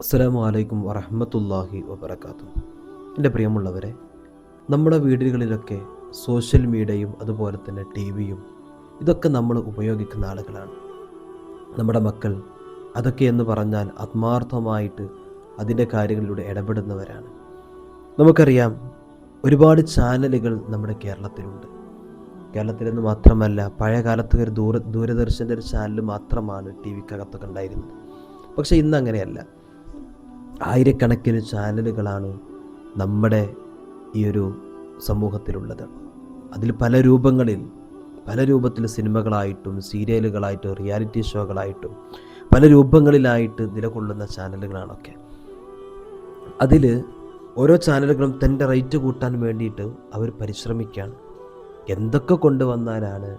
അസ്സലാമു അലൈക്കും വറഹ്മത്തുള്ളാഹി വബറകാതുഹു. എന്റെ പ്രിയമുള്ളവരെ നമ്മുടെ വീടുകളിലൊക്കെ സോഷ്യൽ മീഡിയയും അതുപോലെ തന്നെ ടി വിയും ഇതൊക്കെ നമ്മൾ ഉപയോഗിക്കുന്ന ആളുകളാണ്. നമ്മുടെ മക്കൾ അതൊക്കെ എന്ന് പറഞ്ഞാൽ ആത്മാർത്ഥമായിട്ട് അതിന്റെ കാര്യങ്ങളിലൂടെ ഇടപെടുന്നവരാണ്. നമുക്കറിയാം ഒരുപാട് ചാനലുകൾ നമ്മുടെ കേരളത്തിലുണ്ട്. കേരളത്തിലെന്ന് മാത്രമല്ല പഴയ കാലത്ത് ഒരു ദൂര ദൂരദർശന്റെ ഒരു ചാനൽ മാത്രമാണ് ടി വിക്കകത്തൊക്കെ ഉണ്ടായിരുന്നത്. പക്ഷേ ഇന്ന് അങ്ങനെയല്ല. ആയിരക്കണക്കിന് ചാനലുകളാണ് നമ്മുടെ ഈ ഒരു സമൂഹത്തിലുള്ളത്. അതിൽ പല രൂപങ്ങളിൽ പല രൂപത്തിൽ സിനിമകളായിട്ടും സീരിയലുകളായിട്ടും റിയാലിറ്റി ഷോകളായിട്ടും പല രൂപങ്ങളിലായിട്ട് നിലകൊള്ളുന്ന ചാനലുകളാണൊക്കെ. അതിൽ ഓരോ ചാനലുകളും തന്റെ റേറ്റ് കൂട്ടാൻ വേണ്ടിയിട്ട് അവർ പരിശ്രമിക്കുകയാണ്. എന്തൊക്കെ കൊണ്ടുവന്നാലാണ്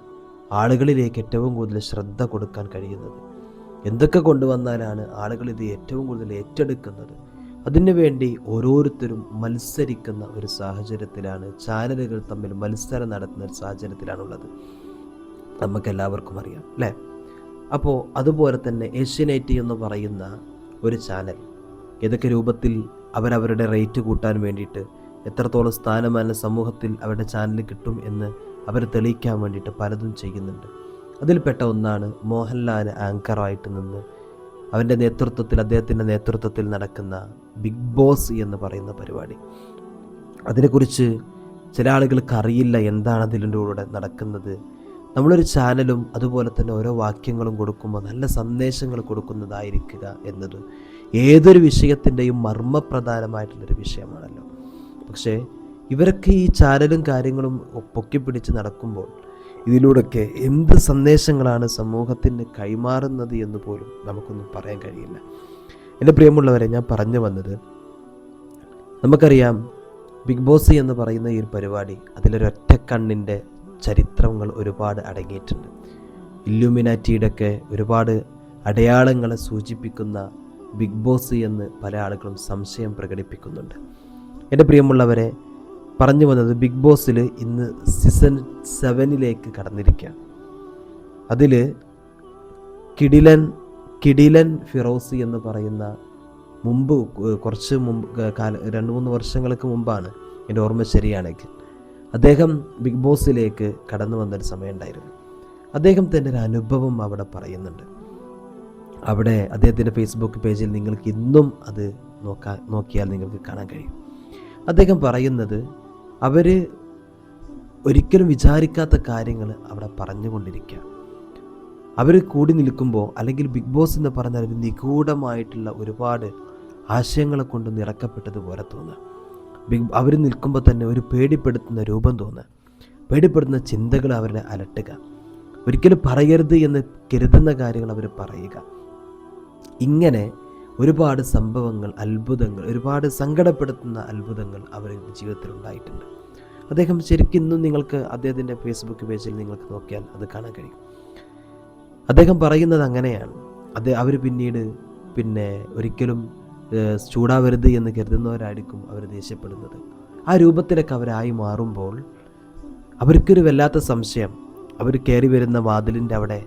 ആളുകളിലേക്ക് ഏറ്റവും കൂടുതൽ ശ്രദ്ധ കൊടുക്കാൻ കഴിയുന്നത്? എന്തൊക്കെ കൊണ്ടുവന്നാലാണ് ആളുകൾ ഇത് ഏറ്റവും കൂടുതൽ ഏറ്റെടുക്കുന്നത്? അതിനു വേണ്ടി ഓരോരുത്തരും മത്സരിക്കുന്ന ഒരു സാഹചര്യത്തിലാണ് ചാനലുകൾ തമ്മിൽ മത്സരം നടത്തുന്ന ഒരു സാഹചര്യത്തിലാണുള്ളത്. നമുക്കെല്ലാവർക്കും അറിയാം അല്ലേ? അപ്പോൾ അതുപോലെ തന്നെ ഏഷ്യനൈറ്റി എന്ന് പറയുന്ന ഒരു ചാനൽ ഏതൊക്കെ രൂപത്തിൽ അവരവരുടെ റേറ്റ് കൂട്ടാൻ വേണ്ടിയിട്ട് എത്രത്തോളം സ്ഥാനമാന സമൂഹത്തിൽ അവരുടെ ചാനൽ കിട്ടും എന്ന് അവർ തെളിയിക്കാൻ വേണ്ടിയിട്ട് പലതും ചെയ്യുന്നുണ്ട്. അതിൽപ്പെട്ട ഒന്നാണ് മോഹൻലാൽ ആങ്കറായിട്ട് നിന്ന് അവന്റെ നേതൃത്വത്തിൽ അദ്ദേഹത്തിന്റെ നേതൃത്വത്തിൽ നടക്കുന്ന ബിഗ് ബോസ് എന്ന് പറയുന്ന പരിപാടി. അതിനെക്കുറിച്ച് ചില ആളുകൾക്ക് അറിയില്ല എന്താണ് അതിന്റെ അതിലൂടെ നടക്കുന്നത്. നമ്മളൊരു ചാനലും അതുപോലെ തന്നെ ഓരോ വാക്യങ്ങളും കൊടുക്കുമ്പോൾ നല്ല സന്ദേശങ്ങൾ കൊടുക്കുന്നതായിരിക്കുക എന്നത് ഏതൊരു വിഷയത്തിന്റെയും മർമ്മപ്രധാനമായിട്ടുള്ളൊരു വിഷയമാണല്ലോ. പക്ഷേ ഇവരൊക്കെ ഈ ചാനലും കാര്യങ്ങളും പൊക്കിപ്പിടിച്ച് നടക്കുമ്പോൾ ഇതിലൂടെയൊക്കെ എന്ത് സന്ദേശങ്ങളാണ് സമൂഹത്തിന് കൈമാറുന്നത് എന്ന് പോലും നമുക്കൊന്നും പറയാൻ കഴിയില്ല. എന്റെ പ്രിയമുള്ളവരെ ഞാൻ പറഞ്ഞു വന്നത് നമുക്കറിയാം ബിഗ് ബോസ് എന്ന് പറയുന്ന ഈ പരിപാടി അതിലൊരൊറ്റ കണ്ണിന്റെ ചരിത്രങ്ങൾ ഒരുപാട് അടങ്ങിയിട്ടുണ്ട്. ഇല്ലുമിനാറ്റിയുടെ ഒക്കെ ഒരുപാട് അടയാളങ്ങളെ സൂചിപ്പിക്കുന്ന ബിഗ് ബോസ് എന്ന് പല ആളുകളും സംശയം പ്രകടിപ്പിക്കുന്നുണ്ട്. എന്റെ പ്രിയമുള്ളവരെ പറഞ്ഞു വന്നത് ബിഗ് ബോസിൽ ഇന്ന് സീസൺ സെവനിലേക്ക് കടന്നിരിക്കുകയാണ്. അതിൽ കിടിലൻ കിടിലൻ ഫിറോസി എന്ന് പറയുന്ന മുമ്പ് കുറച്ച് മുമ്പ് കാല രണ്ട് മൂന്ന് വർഷങ്ങൾക്ക് മുമ്പാണ് എന്റെ ഓർമ്മ ശരിയാണെങ്കിൽ അദ്ദേഹം ബിഗ് ബോസിലേക്ക് കടന്നു വന്നൊരു സമയമുണ്ടായിരുന്നു അദ്ദേഹം തന്റെ ഒരു അനുഭവം അവിടെ പറയുന്നുണ്ട്. അവിടെ അദ്ദേഹത്തിന്റെ ഫേസ്ബുക്ക് പേജിൽ നിങ്ങൾക്ക് ഇന്നും അത് നോക്കാൻ നോക്കിയാൽ നിങ്ങൾക്ക് കാണാൻ കഴിയും. അദ്ദേഹം പറയുന്നത് അവർ ഒരിക്കലും വിചാരിക്കാത്ത കാര്യങ്ങൾ അവിടെ പറഞ്ഞുകൊണ്ടിരിക്കുക. അവർ കൂടി നിൽക്കുമ്പോൾ അല്ലെങ്കിൽ ബിഗ് ബോസ് എന്ന് പറഞ്ഞാൽ ഒരു നിഗൂഢമായിട്ടുള്ള ഒരുപാട് ആശയങ്ങളെ കൊണ്ട് നിറക്കപ്പെട്ടതുപോലെ തോന്നുക. ബിഗ് അവർ നിൽക്കുമ്പോൾ തന്നെ ഒരു പേടിപ്പെടുത്തുന്ന രൂപം തോന്നുക. പേടിപ്പെടുത്തുന്ന ചിന്തകൾ അവരെ അലട്ടുക. ഒരിക്കലും പറയരുത് എന്ന് കരുതുന്ന കാര്യങ്ങൾ അവർ പറയുക. ഇങ്ങനെ ഒരുപാട് സംഭവങ്ങൾ അത്ഭുതങ്ങൾ ഒരുപാട് സങ്കടപ്പെടുത്തുന്ന അത്ഭുതങ്ങൾ അവരുടെ ജീവിതത്തിൽ ഉണ്ടായിട്ടുണ്ട്. അദ്ദേഹം ശരിക്കും ഇന്നും നിങ്ങൾക്ക് അദ്ദേഹത്തിന്റെ ഫേസ്ബുക്ക് പേജിൽ നിങ്ങൾക്ക് നോക്കിയാൽ അത് കാണാൻ കഴിയും. അദ്ദേഹം പറയുന്നത് അങ്ങനെയാണ്. അത് അവർ പിന്നീട് പിന്നെ ഒരിക്കലും ചൂടാവരുത് എന്ന് കരുതുന്നവരായിരിക്കും അവർ ദേഷ്യപ്പെടുന്നത്. ആ രൂപത്തിലൊക്കെ അവരായി മാറുമ്പോൾ അവർക്കൊരു വല്ലാത്ത സംശയം. അവർ കയറി വരുന്ന വാതിലിന്റെ അവിടെ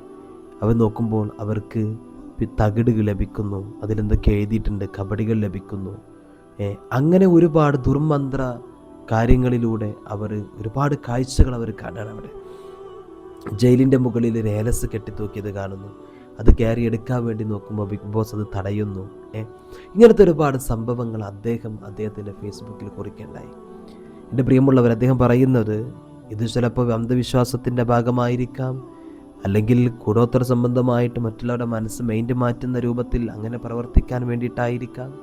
അവർ നോക്കുമ്പോൾ അവർക്ക് തകിടുകൾ ലഭിക്കുന്നു. അതിലെന്തൊക്കെ എഴുതിയിട്ടുണ്ട്. കബഡികൾ ലഭിക്കുന്നു. അങ്ങനെ ഒരുപാട് ദുർമന്ത്ര കാര്യങ്ങളിലൂടെ അവർ ഒരുപാട് കാഴ്ചകൾ അവർ കാണാണ് അവിടെ. ജയിലിന്റെ മുകളിൽ രേലസ് കെട്ടിത്തൂക്കിയത് കാണുന്നു. അത് കയറി എടുക്കാൻ വേണ്ടി നോക്കുമ്പോൾ ബിഗ് ബോസ് അത് തടയുന്നു. ഇങ്ങനത്തെ ഒരുപാട് സംഭവങ്ങൾ അദ്ദേഹം അദ്ദേഹത്തിന്റെ ഫേസ്ബുക്കിൽ കുറിക്കേണ്ടായി. എന്റെ പ്രിയമുള്ളവർ അദ്ദേഹം പറയുന്നത് ഇത് ചിലപ്പോൾ അന്ധവിശ്വാസത്തിന്റെ ഭാഗമായിരിക്കാം അല്ലെങ്കിൽ കൂടോത്തര സംബന്ധമായിട്ട് മറ്റുള്ളവരുടെ മനസ്സ് മൈൻഡ് മാറ്റുന്ന രൂപത്തിൽ അങ്ങനെ പ്രവർത്തിക്കാൻ വേണ്ടിയിട്ടായിരിക്കാം.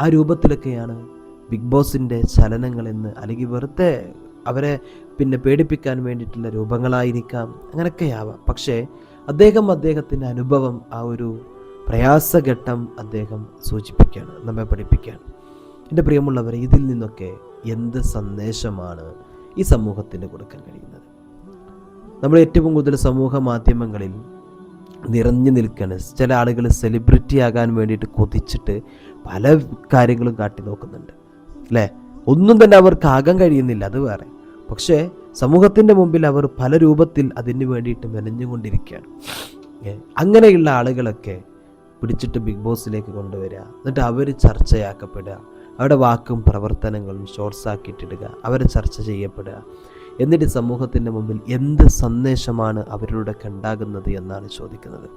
ആ രൂപത്തിലൊക്കെയാണ് ബിഗ് ബോസിന്റെ ചലനങ്ങളെന്ന് അല്ലെങ്കിൽ വെറുതെ അവരെ പിന്നെ പേടിപ്പിക്കാൻ വേണ്ടിയിട്ടുള്ള രൂപങ്ങളായിരിക്കാം. അങ്ങനെയൊക്കെയാവാം. പക്ഷേ അദ്ദേഹം അദ്ദേഹത്തിന്റെ അനുഭവം ആ ഒരു പ്രയാസഘട്ടം അദ്ദേഹം സൂചിപ്പിക്കുകയാണ് നമ്മെ പഠിപ്പിക്കുകയാണ്. എന്റെ പ്രിയമുള്ളവരെ ഇതിൽ നിന്നൊക്കെ എന്ത് സന്ദേശമാണ് ഈ സമൂഹത്തിന് കൊടുക്കാൻ കഴിയുന്നത്? നമ്മൾ ഏറ്റവും കൂടുതൽ സമൂഹ മാധ്യമങ്ങളിൽ നിറഞ്ഞു നിൽക്കുകയാണ് ചില ആളുകൾ സെലിബ്രിറ്റി ആകാൻ വേണ്ടിയിട്ട് കൊതിച്ചിട്ട് പല കാര്യങ്ങളും കാട്ടി നോക്കുന്നുണ്ട്. അല്ലേ? ഒന്നും തന്നെ അവർക്ക് ആകാൻ കഴിയുന്നില്ല അത് വേറെ. പക്ഷേ സമൂഹത്തിന്റെ മുമ്പിൽ അവർ പല രൂപത്തിൽ അതിന് വേണ്ടിയിട്ട് മെനഞ്ഞുകൊണ്ടിരിക്കുകയാണ്. അങ്ങനെയുള്ള ആളുകളൊക്കെ പിടിച്ചിട്ട് ബിഗ് ബോസിലേക്ക് കൊണ്ടുവരിക എന്നിട്ട് അവർ ചർച്ചയാക്കപ്പെടുക അവരുടെ വാക്കും പ്രവർത്തനങ്ങളും ഷോർട്സ് ആക്കിയിട്ടിടുക അവരെ ചർച്ച ചെയ്യപ്പെടുക. എന്നിട്ട് സമൂഹത്തിന്റെ മുമ്പിൽ എന്ത് സന്ദേശമാണ് അവരിലൂടെ ഉണ്ടാകുന്നത് എന്നാണ് ചോദിക്കുന്നത്.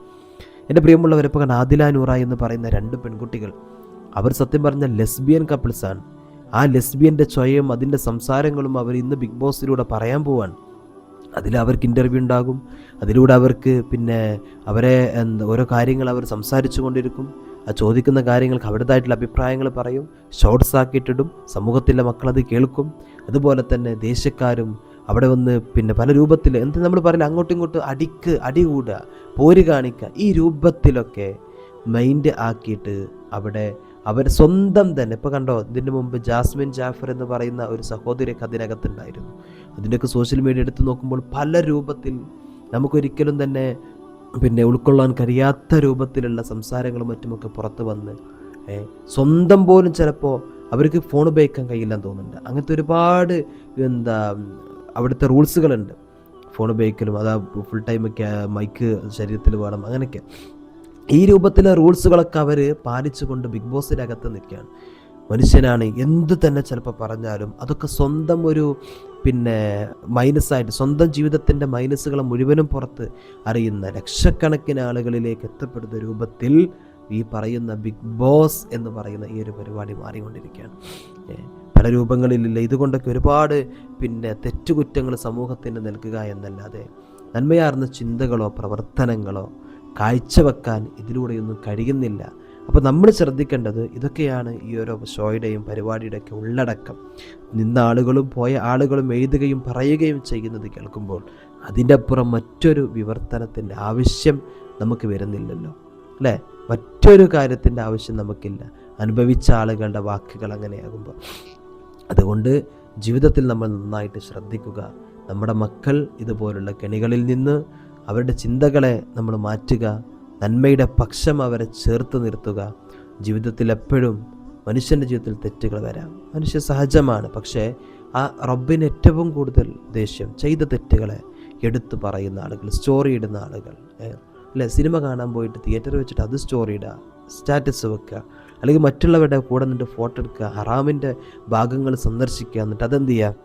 എന്റെ പ്രിയമുള്ളവരെ ഇപ്പോൾ ആദില നൂറ എന്ന് പറയുന്ന രണ്ട് പെൺകുട്ടികൾ അവർ സത്യം പറഞ്ഞ ലെസ്ബിയൻ കപ്പിൾസാണ്. ആ ലെസ്ബിയന്റെ ചൊയയും അതിന്റെ സംസാരങ്ങളും അവർ ഇന്ന് ബിഗ് ബോസിലൂടെ പറയാൻ പോവാണ്. അതിൽ അവർക്ക് ഇന്റർവ്യൂ ഉണ്ടാകും അതിലൂടെ അവർക്ക് പിന്നെ അവരെ എന്താ ഓരോ കാര്യങ്ങൾ അവർ സംസാരിച്ചു കൊണ്ടിരിക്കും. ആ ചോദിക്കുന്ന കാര്യങ്ങൾക്ക് അവരുടേതായിട്ടുള്ള അഭിപ്രായങ്ങൾ പറയും. ഷോർട്സ് ആക്കിയിട്ടിടും. സമൂഹത്തിലെ മക്കളത് കേൾക്കും. അതുപോലെ തന്നെ ദേശക്കാരും അവിടെ വന്ന് പിന്നെ പല രൂപത്തിൽ എന്ത് നമ്മൾ പറയില്ല അങ്ങോട്ടും ഇങ്ങോട്ടും അടിക്ക് അടി കൂടുക പോര് കാണിക്കുക. ഈ രൂപത്തിലൊക്കെ മൈൻഡ് ആക്കിയിട്ട് അവിടെ അവർ സ്വന്തം തന്നെ ഇപ്പോൾ കണ്ടോ? ഇതിന് മുമ്പ് ജാസ്മിൻ ജാഫർ എന്ന് പറയുന്ന ഒരു സഹോദരിയൊക്കെ അതിനകത്തുണ്ടായിരുന്നു. അതിന്റെയൊക്കെ സോഷ്യൽ മീഡിയ എടുത്ത് നോക്കുമ്പോൾ പല രൂപത്തിൽ നമുക്കൊരിക്കലും തന്നെ പിന്നെ ഉൾക്കൊള്ളാൻ കഴിയാത്ത രൂപത്തിലുള്ള സംസാരങ്ങളും മറ്റുമൊക്കെ പുറത്ത് വന്ന് സ്വന്തം പോലും ചിലപ്പോൾ അവർക്ക് ഫോൺ ഉപയോഗിക്കാൻ കഴിയില്ലെന്ന് തോന്നുന്നുണ്ട്. അങ്ങനത്തെ ഒരുപാട് എന്താ അവിടുത്തെ റൂൾസുകളുണ്ട് ഫോൺ ഉപയോഗിക്കലും അതാ ഫുൾ ടൈം മൈക്ക് ശരീരത്തിൽ വേണം അങ്ങനെയൊക്കെ. ഈ രൂപത്തിലെ റൂൾസുകളൊക്കെ അവർ പാലിച്ചുകൊണ്ട് ബിഗ് ബോസിന്റെ അകത്ത് നിൽക്കുകയാണ്. മനുഷ്യനാണ് എന്ത് തന്നെ ചിലപ്പോൾ പറഞ്ഞാലും അതൊക്കെ സ്വന്തം ഒരു പിന്നെ മൈനസായിട്ട് സ്വന്തം ജീവിതത്തിന്റെ മൈനസുകളെ മുഴുവനും പുറത്ത് അറിയുന്ന ലക്ഷക്കണക്കിന് ആളുകളിലേക്ക് എത്തപ്പെടുന്ന രൂപത്തിൽ ഈ പറയുന്ന ബിഗ് ബോസ് എന്ന് പറയുന്ന ഈ ഒരു പരിപാടി മാറിക്കൊണ്ടിരിക്കുകയാണ്. പല രൂപങ്ങളിലില്ല. ഇതുകൊണ്ടൊക്കെ ഒരുപാട് പിന്നെ തെറ്റുകുറ്റങ്ങൾ സമൂഹത്തിന് നൽകുക എന്നല്ലാതെ നന്മയാർന്ന ചിന്തകളോ പ്രവർത്തനങ്ങളോ കാഴ്ചവെക്കാൻ ഇതിലൂടെയൊന്നും കഴിയുന്നില്ല. അപ്പോൾ നമ്മൾ ശ്രദ്ധിക്കേണ്ടത് ഇതൊക്കെയാണ് ഈ ഓരോ ഷോയുടെയും പരിപാടിയുടെയൊക്കെ ഉള്ളടക്കം. നിന്ന ആളുകളും പോയ ആളുകളും എഴുതുകയും പറയുകയും ചെയ്യുന്നത് കേൾക്കുമ്പോൾ അതിന്റെ അപ്പുറം മറ്റൊരു വിവർത്തനത്തിന്റെ ആവശ്യം നമുക്ക് വരുന്നില്ലല്ലോ. അല്ലേ? മറ്റൊരു കാര്യത്തിന്റെ ആവശ്യം നമുക്കില്ല. അനുഭവിച്ച ആളുകളുടെ വാക്കുകൾ അങ്ങനെയാകുമ്പോൾ. അതുകൊണ്ട് ജീവിതത്തിൽ നമ്മൾ നന്നായിട്ട് ശ്രദ്ധിക്കുക. നമ്മുടെ മക്കൾ ഇതുപോലുള്ള കെണികളിൽ നിന്ന് അവരുടെ ചിന്തകളെ നമ്മൾ മാറ്റുക. നന്മയുടെ പക്ഷം അവരെ ചേർത്ത് നിർത്തുക. ജീവിതത്തിൽ എപ്പോഴും മനുഷ്യന്റെ ജീവിതത്തിൽ തെറ്റുകൾ വരാം. മനുഷ്യ സഹജമാണ് പക്ഷേ ആ റബ്ബിന് ഏറ്റവും കൂടുതൽ ദേഷ്യം ചെയ്ത തെറ്റുകളെ എടുത്തു പറയുന്ന ആളുകൾ സ്റ്റോറി ഇടുന്ന ആളുകൾ അല്ലെ? സിനിമ കാണാൻ പോയിട്ട് തിയേറ്ററിൽ വെച്ചിട്ട് അത് സ്റ്റോറി ഇടുക സ്റ്റാറ്റസ് വെക്കുക അല്ലെങ്കിൽ മറ്റുള്ളവരുടെ കൂടെ നിന്നിട്ട് ഫോട്ടോ എടുക്കുക ഹറാമിന്റെ ഭാഗങ്ങൾ സന്ദർശിക്കുക എന്നിട്ട് അതെന്ത് ചെയ്യുക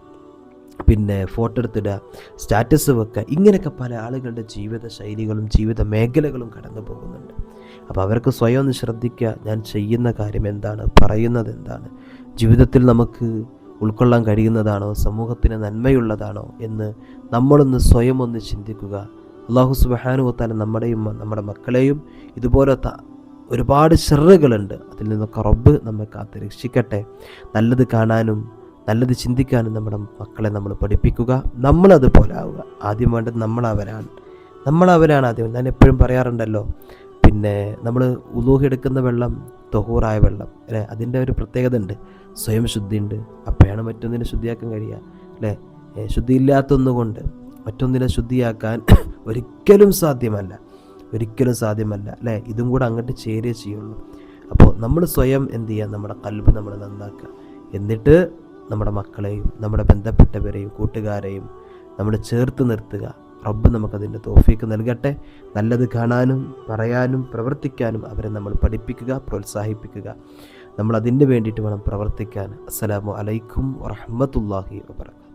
പിന്നെ ഫോട്ടോ എടുത്തിടുക സ്റ്റാറ്റസ് വെക്കുക ഇങ്ങനെയൊക്കെ പല ആളുകളുടെ ജീവിത ശൈലികളും ജീവിത മേഖലകളും കടന്നു പോകുന്നുണ്ട്. അപ്പോൾ അവർക്ക് സ്വയം ഒന്ന് ശ്രദ്ധിക്കുക ഞാൻ ചെയ്യുന്ന കാര്യം എന്താണ് പറയുന്നത് എന്താണ് ജീവിതത്തിൽ നമുക്ക് ഉൾക്കൊള്ളാൻ കഴിയുന്നതാണോ സമൂഹത്തിന് നന്മയുള്ളതാണോ എന്ന് നമ്മളൊന്ന് സ്വയം ഒന്ന് ചിന്തിക്കുക. അള്ളാഹു സുബാനുവത്താല നമ്മുടെയും നമ്മുടെ മക്കളെയും ഇതുപോലത്തെ ഒരുപാട് ഷെറുകളുണ്ട് അതിൽ നിന്നൊക്കെ റബ്ബ് നമ്മെ കാത്ത് രക്ഷിക്കട്ടെ. നല്ലത് കാണാനും നല്ലത് ചിന്തിക്കാനും നമ്മുടെ മക്കളെ നമ്മൾ പഠിപ്പിക്കുക. നമ്മളതുപോലെ ആവുക. ആദ്യം വേണ്ടത് നമ്മളവരാണ്. നമ്മളവരാണ് ആദ്യം ഞാൻ എപ്പോഴും പറയാറുണ്ടല്ലോ പിന്നെ നമ്മൾ ഉലൂഹി എടുക്കുന്ന വെള്ളം തൊഹൂറായ വെള്ളം അല്ലേ? അതിന്റെ ഒരു പ്രത്യേകത ഉണ്ട്. സ്വയം ശുദ്ധിയുണ്ട് അപ്പോഴാണ് മറ്റൊന്നിനെ ശുദ്ധിയാക്കാൻ കഴിയുക അല്ലേ? ശുദ്ധി ശുദ്ധിയില്ലാത്തൊന്നുകൊണ്ട് മറ്റൊന്നിനെ ശുദ്ധിയാക്കാൻ ഒരിക്കലും സാധ്യമല്ല. ഒരിക്കലും സാധ്യമല്ല അല്ലേ? ഇതും കൂടെ അങ്ങോട്ട് ചേരേ ചെയ്യുള്ളൂ. അപ്പോൾ നമ്മൾ സ്വയം എന്ത് ചെയ്യുക? നമ്മുടെ കൽബ് നമ്മൾ നന്നാക്കുക. എന്നിട്ട് നമ്മുടെ മക്കളെയും നമ്മുടെ ബന്ധപ്പെട്ടവരെയും കൂട്ടുകാരെയും നമ്മൾ ചേർത്ത് നിർത്തുക. റബ്ബ് നമുക്കതിന്റെ തോഫീക്ക് നൽകട്ടെ. നല്ലത് കാണാനും പറയാനും പ്രവർത്തിക്കാനും അവരെ നമ്മൾ പഠിപ്പിക്കുക പ്രോത്സാഹിപ്പിക്കുക. നമ്മൾ അതിന് വേണ്ടിയിട്ട് വേണം പ്രവർത്തിക്കാൻ. അസ്സലാമു അലൈക്കും വറഹ്മത്തുള്ളാഹി വബറകാതുഹു